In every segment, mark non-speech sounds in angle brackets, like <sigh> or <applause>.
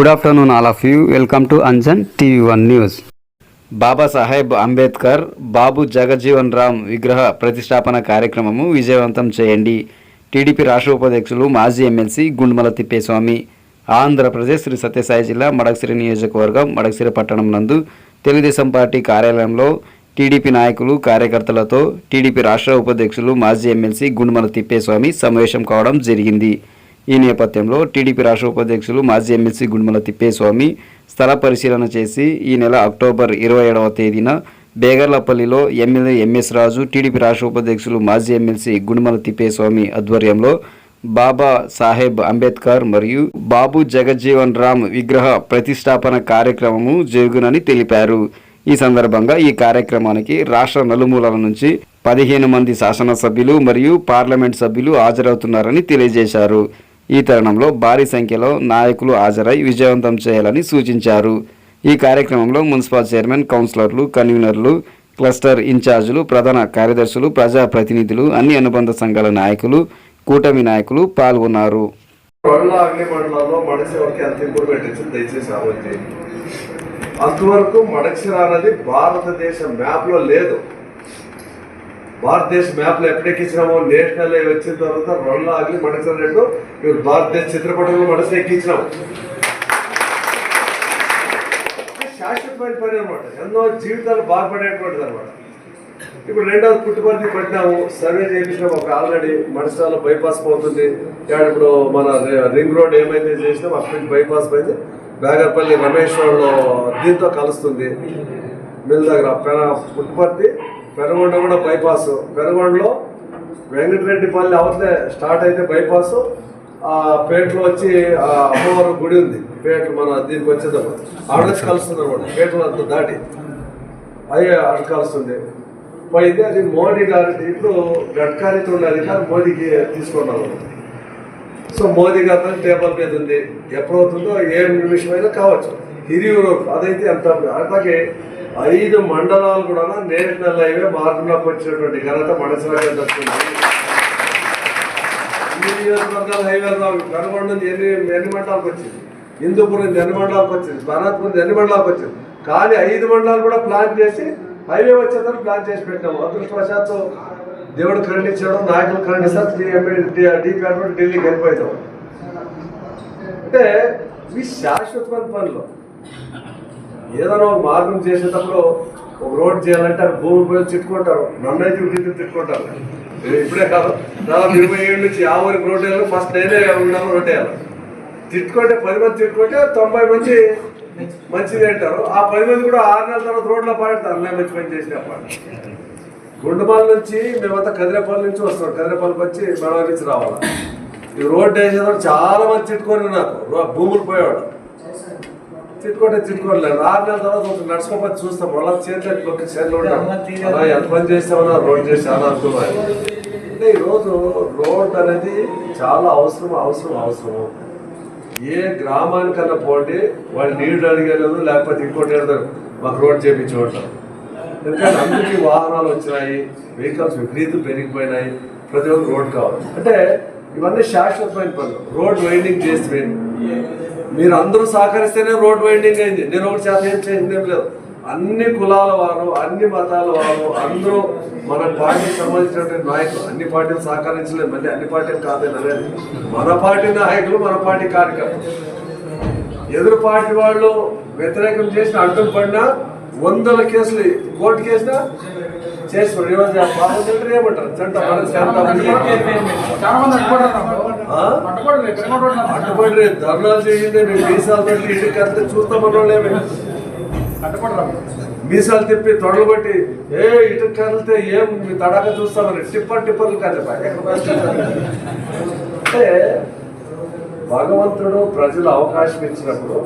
Good afternoon all of you welcome to Anjan TV one news Babasaheb Ambedkar Babu Jagjivan Ram విగ్రహ ప్రతిష్టాపన కార్యక్రమము విజయవంతం చేయండి TDP రాష్ట్ర ఉపాధ్యక్షులు మాజీ ఎమ్మెల్సీ గుండుమల తిప్పేస్వామి ఆంధ్రప్రదేశ్ శ్రీ సత్యసాయి జిల్లా మడక్సిరి నియోజకవర్గం మడక్సిరి పట్టణం నందు తెలుగుదేశం పార్టీ కార్యాలయంలో టీడీపీ నాయకులు కార్యకర్తలతో టీడీపీ రాష్ట్ర ఉపాధ్యక్షులు మాజీ ఎమ్మెల్సీ గుండుమల తిప్పేస్వామి సమావేశం కావడం జరిగింది ఈ నేపథ్యంలో టీడీపీ రాష్ట్ర ఉపాధ్యక్షులు మాజీ ఎమ్మెల్సీ గుండుమల తిప్పేస్వామి స్థల పరిశీలన చేసి ఈ నెల అక్టోబర్ ఇరవై ఏడవ తేదీన బేగర్లపల్లిలో ఎమ్మెల్యే ఎంఎస్ రాజు టీడీపీ రాష్ట్ర ఉపాధ్యక్షులు మాజీ ఎమ్మెల్సీ గుండుమల తిప్పేస్వామి ఆధ్వర్యంలో బాబా సాహెబ్ అంబేద్కర్ మరియు బాబు జగజ్జీవన్ రామ్ విగ్రహ ప్రతిష్టాపన కార్యక్రమము జరుగునని తెలిపారు. ఈ సందర్భంగా ఈ కార్యక్రమానికి రాష్ట్ర నలుమూలల నుంచి పదిహేను మంది శాసనసభ్యులు మరియు పార్లమెంట్ సభ్యులు హాజరవుతున్నారని తెలియజేశారు. ఈ తరుణంలో భారీ సంఖ్యలో నాయకులు హాజరై విజయవంతం చేయాలని సూచించారు. ఈ కార్యక్రమంలో మున్సిపల్ చైర్మన్ కౌన్సిలర్లు కన్వీనర్లు క్లస్టర్ ఇన్ఛార్జీలు ప్రధాన కార్యదర్శులు ప్రజాప్రతినిధులు అన్ని అనుబంధ సంఘాల నాయకులు కూటమి నాయకులు పాల్గొన్నారు. అంతవరకు మడక్షర అనేది భారతదేశ మ్యాప్లో లేదు. భారతదేశ మ్యాప్లో ఎప్పుడెక్కించినామో నేషనల్ వచ్చిన తర్వాత రెండు ఆగి మడక్షర రెండు భారతదేశ చిత్రపటంలో మడస ఎక్కించినాము శాశ్వతమైన పని అనమాట ఎన్నో జీవితాలు బాగుపడేటువంటిది అనమాట ఇప్పుడు రెండవది పుట్టుపర్తి పట్టినాము. సర్వే చేయించినాము ఒక ఆల్రెడీ మడిసాల బైపాస్ పోతుంది. ఇప్పుడు మన రి- రింగ్ రోడ్ ఏమైతే చేసినాం అక్కడి నుంచి బైపాస్ పోయింది. బేగర్పల్లి రమేశ్వరంలో దీంతో కలుస్తుంది. మిల్ దగ్గర పుట్టుపర్తి పెరగొండ కూడా బైపాస్ పెరగొండలో వెంకటరెడ్డిపల్లి అవతలే స్టార్ట్ అయితే బైపాస్ ఆ పేటలో వచ్చి ఆ అమ్మవారి గుడి ఉంది. పేట మన దీనికి వచ్చేటప్పుడు. ఆడ కలుస్తుంది అనమాట పేటలో అంతా దాటి. అయ్యే అటు కలుస్తుంది. పోయింది అది మోడీ గారి దీంట్లో గడ్కారీతో ఉన్న అధికారం మోడీకి తీసుకున్నాను సో మోదీ గారితో టేబుల్ మీద ఉంది. ఎప్పుడవుతుందో ఏ నిమిషమైనా కావచ్చు. హిరియూరు అదైతే ఎంత అట్లాగే ఐదు మండలాలు కూడా నేషనల్ హైవే మార్గంలోకి వచ్చినటువంటి ఘనత మనసులాగే దక్కుతుంది ఈ నియోజకవర్గాల హైవే కనుగొండ ఎన్ని ఎన్ని మండలాలకు వచ్చింది? హిందూపురం ఎన్ని మండలాలకు వచ్చింది? భరత్పురం ఎన్ని మండలాలకు వచ్చింది? కానీ ఐదు మండలాలు కూడా ప్లాన్ చేసి హైవే వచ్చేదాన్ని ప్లాన్ చేసి పెట్టాము. అదృష్టవశాత్తు దేవుడు ఖండించాడు నాయకులు ఖండిస్తారు డిపార్ట్మెంట్ ఢిల్లీకి వెళ్ళిపోయాం అంటే ఇవి శాశ్వతమైన పనులు. ఏదైనా ఒక మార్గం చేసేటప్పుడు ఒక రోడ్ చేయాలంటే అక్కడ భూమి పోయి తిట్టుకుంటారు. నన్ను అయితే ఇంటికి తిట్టుకుంటారు. నేను ఇప్పుడే కాదు. దాదాపు ఇరవై ఏడు నుంచి యాభై వరకు రోడ్ వేయాలి. ఫస్ట్ నేనే ఉన్నాము రోడ్ వేయాలి. తిట్టుకుంటే పది మంది తిట్టుకుంటే తొంభై మంది మంచిది అంటారు. ఆ పది మంది కూడా ఆరు నెలల తర్వాత రోడ్లో పాడతారు నేను మంచి పని చేసినప్పుడు గుండమాల నుంచి మేమంతా కదిరేపల్లి నుంచి వస్తాం. కదిరేపల్లికి వచ్చి మెడవ నుంచి రావాలి. ఈ రోడ్డు వేసేదాన్ని చాలా మంది తిట్టుకొని నాకు భూములు పోయేవాడు తిట్టుకుంటే తిట్టుకోలేదు ఆరు నెలల తర్వాత ఒక నడుచుకోపోతే చూస్తాం. వాళ్ళ చేతులు ఒక చేతులు ఉంటాం. అలా ఎంత పని చేస్తామన్నా రోడ్ చేసి చాలా అనుకున్నాను అంటే ఈరోజు రోడ్ అనేది చాలా అవసరం అవసరం అవసరం. ఏ గ్రామానికన్నా పోండి వాళ్ళు నీళ్ళు అడిగలేదు లేకపోతే ఇంకోటి అడగరు మాకు రోడ్ చేయించుకుంటాం ఎందుకంటే అందరికీ వాహనాలు వచ్చినాయి వెహికల్స్ విపరీతం పెరిగిపోయినాయి. ప్రతి ఒక్కరు రోడ్ కావాలి. అంటే ఇవన్నీ శాశ్వతమైన పనులు. రోడ్ వైండింగ్ చేస్తే మీరు అందరూ సహకరిస్తేనే రోడ్ వైండింగ్ అయింది. నేను ఒకటి చేత ఏం చేసిందేం లేదు. అన్ని కులాల వారు అన్ని మతాల వారు అందరూ మన పార్టీకి సంబంధించినటువంటి నాయకులు. అన్ని పార్టీలు సహకరించలేదు. మళ్ళీ అన్ని పార్టీలు కాదని అనేది మన పార్టీ నాయకులు మన పార్టీ కార్యకర్తలు. ఎదురు పార్టీ వాళ్ళు వ్యతిరేకం చేసిన అడ్డం పడినా వందల కేసులు కోర్టు కేసున? చేసి ఈరోజు ఆ పార్లమెంటరీ ఏమంటారు? చంట మన శాంత ధర్నాలు చేయండి మేము మీసాలు పెట్టి ఇంటికి వెళ్తే చూస్తామన్నోళ్ళేమే అడ్డుపడ్డారు మీసాలు తిప్పి తొడలు బట్టి ఏ ఇటుకు కదిలితే ఏం మీ తడాక చూస్తామని టిప్పర్ టిప్పర్లు కాదు బా, ఎక్కడ అంటే భగవంతుడు ప్రజలు అవకాశం ఇచ్చినప్పుడు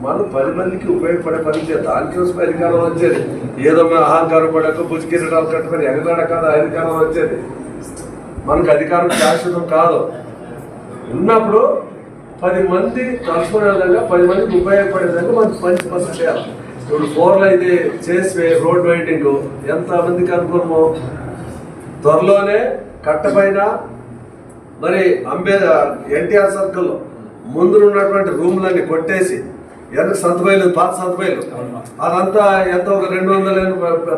మనం పది మందికి ఉపయోగపడే పని చేద్దాం దానికోసం అధికారం వచ్చేది. ఏదో మేము అహంకారం పడక బుజ్జికిరటాలు కట్టుకొని ఎగదాడ కాదు అధికారం వచ్చేది. మనకు అధికారం శాశ్వతం కాదు. ఉన్నప్పుడు పది మంది తలుచుకునే విధంగా పది మందికి ఉపయోగపడే విధంగా మనం మంచి పనులు చేయాలి. ఇప్పుడు ఫోర్లో అయితే చేసి రోడ్ వైండింగ్ ఎంత మందికి అనుకున్నామో త్వరలోనే కట్టపైన మరి అంబే ఎన్టీఆర్ సర్కిల్లో ముందు ఉన్నటువంటి రూమ్లన్నీ కొట్టేసి ఎంత సంతబయలు పాత సంతబయలు అదంతా ఎంత ఒక రెండు వందల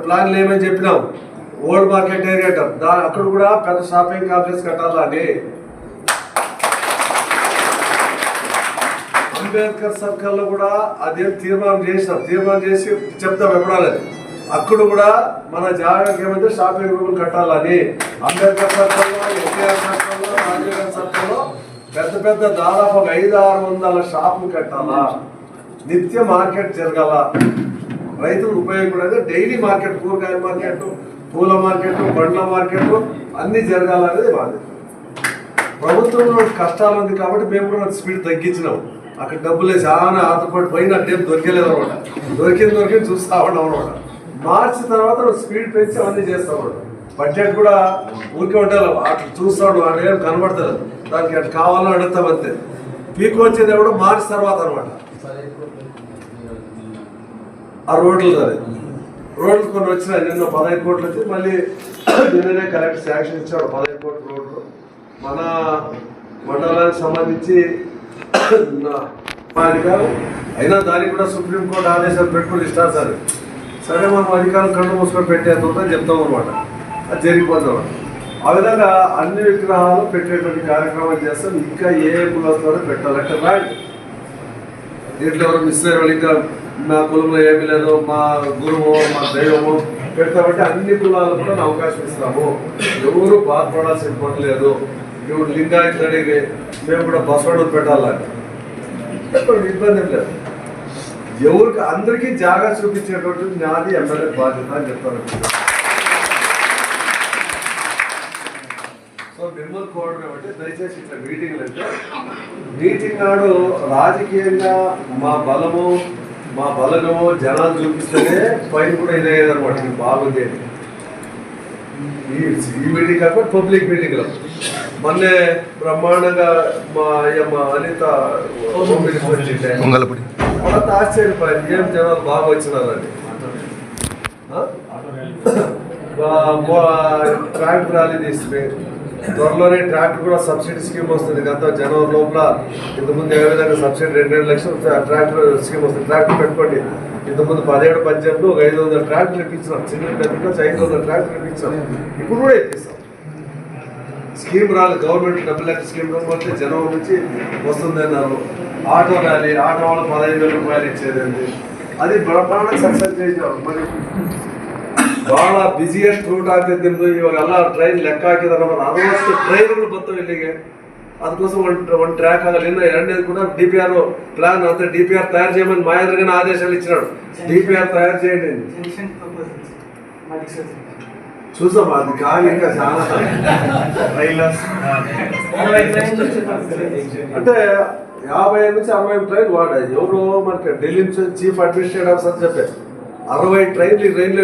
ప్లాన్లు ఏమని చెప్పినాం. Old market area. దా అక్కడ కూడా పెద్ద షాపింగ్ కాంప్లెక్స్ కట్టాలని అంబేద్కర్ సర్కిల్లో కూడా అదేం తీర్మానం చేసినాం తీర్మానం చేసి చెప్తాం ఎప్పుడాలని అక్కడ కూడా మన జాగ్రత్త ఏమైతే షాపింగ్ రూములు కట్టాలని అంబేద్కర్ సర్కిల్లో ఎన్టీఆర్ సర్కిల్లో రాజీవ్ సర్కిల్లో పెద్ద పెద్ద దాదాపు ఐదు ఆరు వందల షాపులు కట్టాలా? నిత్య మార్కెట్ జరగాల. రైతులు ఉపయోగపడేది డైలీ మార్కెట్ కూరగాయల మార్కెట్ పూల మార్కెట్ పండ్ల మార్కెట్ అన్ని జరగాలనేది బాధ్యత ప్రభుత్వంలో కష్టాలు ఉంది కాబట్టి మేము కూడా స్పీడ్ తగ్గించినాం. అక్కడ డబ్బులే చాలా ఆతపాటు పోయిన టైం దొరికలేదు అనమాట. దొరికింది దొరికింది చూస్తా ఉన్నాం అనమాట. మార్చి తర్వాత స్పీడ్ పెంచి అవన్నీ చేస్తా బడ్జెట్ కూడా ఊరికే ఉండాలి. అట్లా చూస్తాడు వాడు ఏం కనబడతలేదు. దానికి అటు కావాలని అడుగుతాం అంతే. పీక్ వచ్చేది కూడా మార్చి తర్వాత అనమాట. ఆ రోడ్లు అది రోడ్లు కొన్ని వచ్చినాయి. నిన్న పదహైదు కోట్లు వచ్చి మళ్ళీ నిన్ననే కలెక్టర్ శాంక్షన్ ఇచ్చాడు. పదహైదు కోట్ల రోడ్లు. మన మండలానికి సంబంధించి అధికారం అయినా దానికి కూడా సుప్రీంకోర్టు ఆదేశాలు పెట్టుకుని ఇస్తారు సార్. సరే మనం అధికారులు కళ్ళు మూసుకొని పెట్టేస్తుందని చెప్తాం అనమాట అది జరిగిపోతాం ఆ విధంగా అన్ని విగ్రహాలు పెట్టేటువంటి కార్యక్రమాలు చేస్తాం. ఇంకా ఏ కులస్తారో పెట్టాలంటే రాండి దీంట్లో ఎవరు మిస్ అయ్యే ఇంకా మా కులంలో ఏమి లేదు మా గురువు మా దైవము పెడతామంటే అన్ని కులాలు కూడా అవకాశం ఇస్తాము. ఎవరు బాధపడాల్సిన పని లేదు. ఇప్పుడు లింగాయత్ అడిగి మేము కూడా బసవడు పెట్టాలని. ఇబ్బంది లేదు. ఎవరికి అందరికీ జాగా చూపించేటువంటి నాది ఎమ్మెల్యే బాధ్యత అని చెప్తాను సో మిమ్మల్ని కోరడం ఏమంటే దయచేసి ఇట్లా మీటింగ్లు అంటే మీటింగ్ నాడు రాజకీయంగా మా బలము మా బలగము జనాలు చూపిస్తేనే పైన కూడా ఇదే అనమాట ఇది బాగుంది అని. ఈ మీటింగ్ కాకుండా పబ్లిక్ మొన్నే బ్రహ్మాండంగా మా అయ్య మా పొంగలపొడి అంత ఆశ్చర్యపోయింది ఏం జనాలు బాగా వచ్చినారని. ఆ? <laughs> ట్రాక్టర్ ర్యాలీ తీసుకుని త్వరలోనే ట్రాక్టర్ కూడా సబ్సిడీ స్కీమ్ వస్తుంది. గత జనవరి లోపల ఇంతకుముందు ఏ విధంగా సబ్సిడీ రెండు రెండు లక్షలు ట్రాక్టర్ స్కీమ్ వస్తుంది. ట్రాక్టర్ పెట్టుకోండి. ఇంతకుముందు పదిహేడు పద్దెనిమిది ఒక ఐదు వందల ట్రాక్టర్లు ఇప్పించినాం చిన్న పెద్ద నుంచి ఐదు వందల ట్రాక్టర్లు ఇప్పించాం ఇప్పుడు కూడా ఇప్పిస్తాం స్కీమ్ రాలేదు గవర్నమెంట్ డబ్బులు లెక్క స్కీమ్ వస్తే జనవరి నుంచి వస్తుంది అన్నారు ఆటో ర్యాలీ ఆటో వాళ్ళు పదహైదు వేల రూపాయలు ఇచ్చేదండి అది బ్రహ్మాండ సక్సెస్ చేశారు మరి ಬಹಳ ಬಿಸಿಯೆಸ್ಟ್ ರೂಟ್ ಆಗ್ತಿದ್ದು ಇವಾಗೆಲ್ಲ ಟ್ರೈನ್ ಲೆಕ್ಕ ಹಾಕಿದಾರೆ ನಮ್ಮ ಅರವತ್ತು ಟ್ರೈನ್ಗಳು ಬರ್ತವೆ ಇಲ್ಲಿಗೆ ಅದಕ್ಕೋಸ್ಕರ ಒಂದು ಒಂದು ಟ್ರ್ಯಾಕ್ ಆಗಲ್ಲ ಇನ್ನು ಎರಡನೇದು ಕೂಡ ಡಿ ಪಿ ಆರ್ ప్లాన్ అంతా డిపిఆర్ తయారు చేయమని మహేంద్ర ఆదేశాలు ఇచ్చినాడు డిపిఆర్ తయారు చేయండి అని. చూసాం అది కాదు ఇంకా చాలా అంటే యాభై నుంచి అరవై ట్రైన్ వాడాయి ఎవరు మనకి ఢిల్లీ నుంచి చీఫ్ అడ్మినిస్ట్రేటివ్ ఆఫీసర్ చెప్పారు అరవై ట్రైన్లు ఈ ట్రైన్లు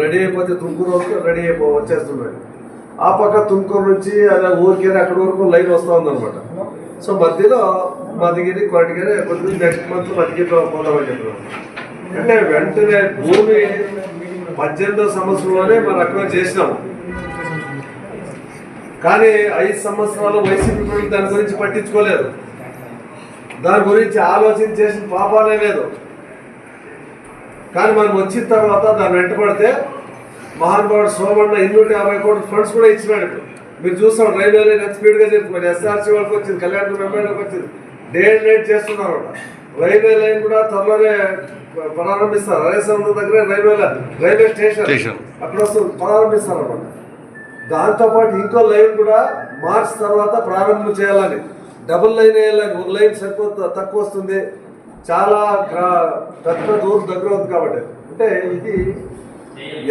రెడీ అయిపోతే తుమ్కూరు వరకు రెడీ అయిపో వచ్చేస్తున్నాయి ఆ పక్క తుమ్కూరు నుంచి అలా ఊరికేనే అక్కడి వరకు లైన్ వస్తూ ఉందనమాట సో మధ్యలో మధుగిరి కొరటిగిరి కొద్దిగా నెక్స్ట్ మంత్ మధుగిరిలో పోదామని చెప్పారు. అంటే వెంటనే భూమి పద్దెనిమిదో సంవత్సరంలోనే మనం అక్కడ చేసినాము కానీ ఐదు సంవత్సరాలు వైసీపీ ప్రభుత్వం దాని గురించి పట్టించుకోలేదు. దాని గురించి ఆలోచన చేసిన పాపాలే లేదు. కానీ మనం వచ్చిన తర్వాత దాన్ని వెంటబడితే మహానుభావుడు సోమన్న ఇన్నూట యాభై కోట్ల ఫండ్స్ కూడా ఇచ్చినాడు ఇప్పుడు. మీరు చూస్తాం రైల్వే లైన్ ఎంత స్పీడ్గా జరుగుతుంది ఎస్ఆర్సీ వాళ్ళకి వచ్చింది కళ్యాణ ఎమ్మెల్యేకి వచ్చింది. డే అండ్ నైట్ చేస్తున్నారు రైల్వే లైన్ కూడా త్వరలోనే ప్రారంభిస్తారు. అరేసముద్రం దగ్గర రైల్వే రైల్వే స్టేషన్. అక్కడ వస్తుంది ప్రారంభిస్తారు అన్నమాట. దాంతోపాటు ఇంకో లైన్ కూడా మార్చ్ తర్వాత ప్రారంభం చేయాలని. డబుల్ లైన్ వేయాలని. ఒక లైన్ సరిపోతుంది తక్కువ వస్తుంది. చాలా పెద్ద దూరం దగ్గర ఉంది కాబట్టి. అంటే ఇది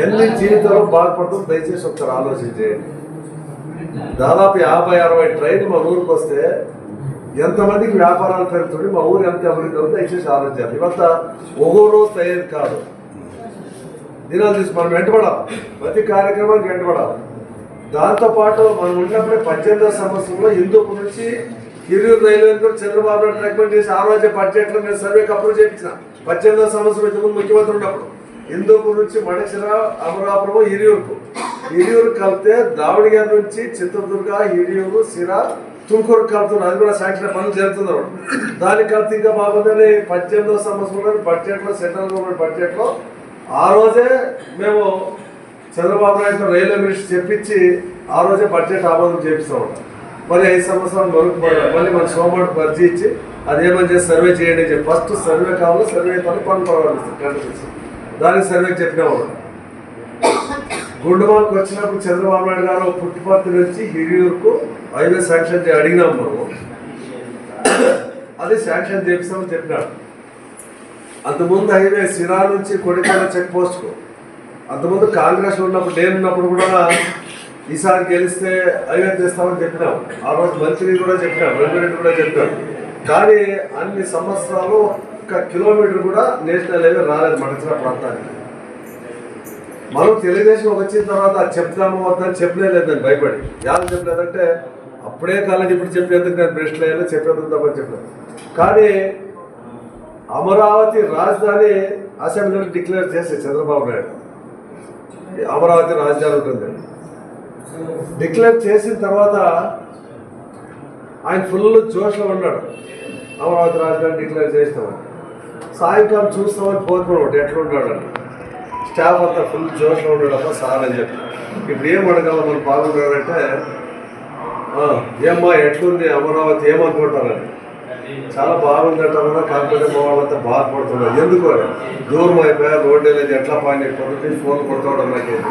ఎన్ని జీవితాలు బాగుపడుతుంది దయచేసి ఒకసారి ఆలోచించి. దాదాపు యాభై అరవై ట్రైన్ మా ఊరికి వస్తే ఎంతమందికి వ్యాపారాలు పెరుగుతుంది మా ఊరు ఎంత అభివృద్ధి అవుతుంది దయచేసి ఆలోచించాలి. ఇవంతా ఒక్కో రోజు తయారు కాదు. దీనాలు తీసి మనం వెంటబడాలి. ప్రతి కార్యక్రమానికి వెంటబడాలి. దాంతోపాటు మనం ఉన్నప్పుడే పద్దెనిమిదో సంవత్సరంలో హిందూపు నుంచి హిరియూరు రైల్వే కూడా చంద్రబాబు నాయుడు రికమెండ్ చేసి ఆ రోజే బడ్జెట్లో నేను సర్వేకి అప్రూవ్ చేయించిన. పద్దెనిమిదో సంవత్సరం ఇంతకుముందు ముఖ్యమంత్రి ఉన్నప్పుడు. హిందూపు నుంచి మణిసిర అమరాపురం హిరియూరుకు. హిరియూరు కలిపితే దావణగిరి నుంచి చిత్రదుర్గ హిరియూరు సిర తుమ్కూరు కలుపుతున్నారు అది కూడా శాంక్షన్ పనులు జరుగుతున్నారు దాని కలిపి ఇంకా బాగుందని పద్దెనిమిదో సంవత్సరంలో బడ్జెట్లో సెంట్రల్ గవర్నమెంట్ బడ్జెట్లో ఆ రోజే మేము చంద్రబాబు నాయుడు రైల్వే మినిస్టర్ చెప్పించి ఆ రోజే బడ్జెట్ ఆమోదం చేపిస్తా ఉంటాం ఐదు సంవత్సరాలు వరకు మళ్ళీ మన సోమవారం పరిచయించి ఇచ్చి అదేమని చేసి సర్వే చేయండి ఫస్ట్ సర్వే కావాలి సర్వే పని పని ప్రారంభిస్తాం. కంటిన్యూస్ దానికి సర్వే చెప్పినవాడు గుండుమాలకు వచ్చినప్పుడు చంద్రబాబు నాయుడు గారు పుట్టుపర్తి నుంచి హిరియూర్కు హైవే శాంక్షన్ అడిగినాం మనం. అది శాంక్షన్ చేపిస్తామని చెప్పినాడు. అంతకుముందు హైవే సిరా నుంచి కొడికాల చెక్ పోస్ట్కు. అంతకుముందు కాంగ్రెస్ ఉన్నప్పుడు నేను ఉన్నప్పుడు కూడా ఈసారి గెలిస్తే హైవే చేస్తామని చెప్పినాం. ఆ రోజు మంత్రి కూడా చెప్పినాం రెడ్డి కూడా చెప్పినాం కానీ అన్ని సంవత్సరాలు ఒక్క కిలోమీటర్ కూడా నేషనల్ హైవే రాలేదు మన ప్రాంతానికి. మనం తెలుగుదేశం వచ్చిన తర్వాత చెప్తాము వద్దని చెప్పలేదని భయపడి. యాదవ్ చెప్పలేదంటే అప్పుడే కాలేజ్ ఇప్పుడు చెప్పేందుకు నేను బ్రెస్ట్ లేదు చెప్పేందుకు తప్పని చెప్పలేదు. కానీ అమరావతి రాజధాని అసెంబ్లీలో డిక్లేర్ చేసే చంద్రబాబు నాయుడు. అమరావతి రాజధాని ఉంటుంది. డిక్లేర్ చేసిన తర్వాత ఆయన ఫుల్ జోష్లో ఉన్నాడు. అమరావతి రాజధాని డిక్లేర్ చేస్తామని సాయంకాలం చూస్తామని పోతున్నాడు ఎట్లా అని స్టాఫ్ అంతా ఫుల్ జోష్లో ఉన్నాడు సార్ అని చెప్పి. ఇప్పుడు ఏం అడగాలో మనం పాల్గొన్నాడంటే ఏమ్మా ఎట్లుంది అమరావతి ఏమనుకుంటారని. చాలా బాగుందట కాకపోతే మా వాళ్ళంతా బాధపడుతున్నారు. ఎందుకు దూరం అయిపోయా రోడ్డు లేదు ఎట్లా పాయింట్ పొద్దుటి ఫోన్ కొడతాడు నాకేంటి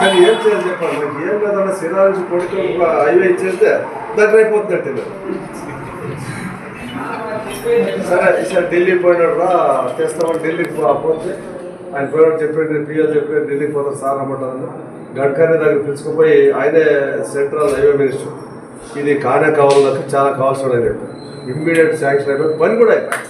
సరే ఏం చేయాలి చెప్పాలి నాకు ఏం లేదన్నా సిరా కొడుకు హైవే ఇచ్చేస్తే దగ్గర అయిపోతుందంటే సరే ఈసారి ఢిల్లీ పోయినాడు రా చేస్తామని ఢిల్లీకి పోతే ఆయన పోయినాడు చెప్పాడు పిఎల్ చెప్పాడు ఢిల్లీకి పోతాం సార్ అన్నమాట గడ్కరీ దగ్గర పిలుచుకుపోయి ఆయనే సెంట్రల్ హైవే మినిస్టర్. ఇది కానే కావాలకు చాలా కావాల్సిన చెప్పారు ఇమ్మీడియట్ శాంక్షన్ అయిపోయి పని కూడా అయిపోయింది.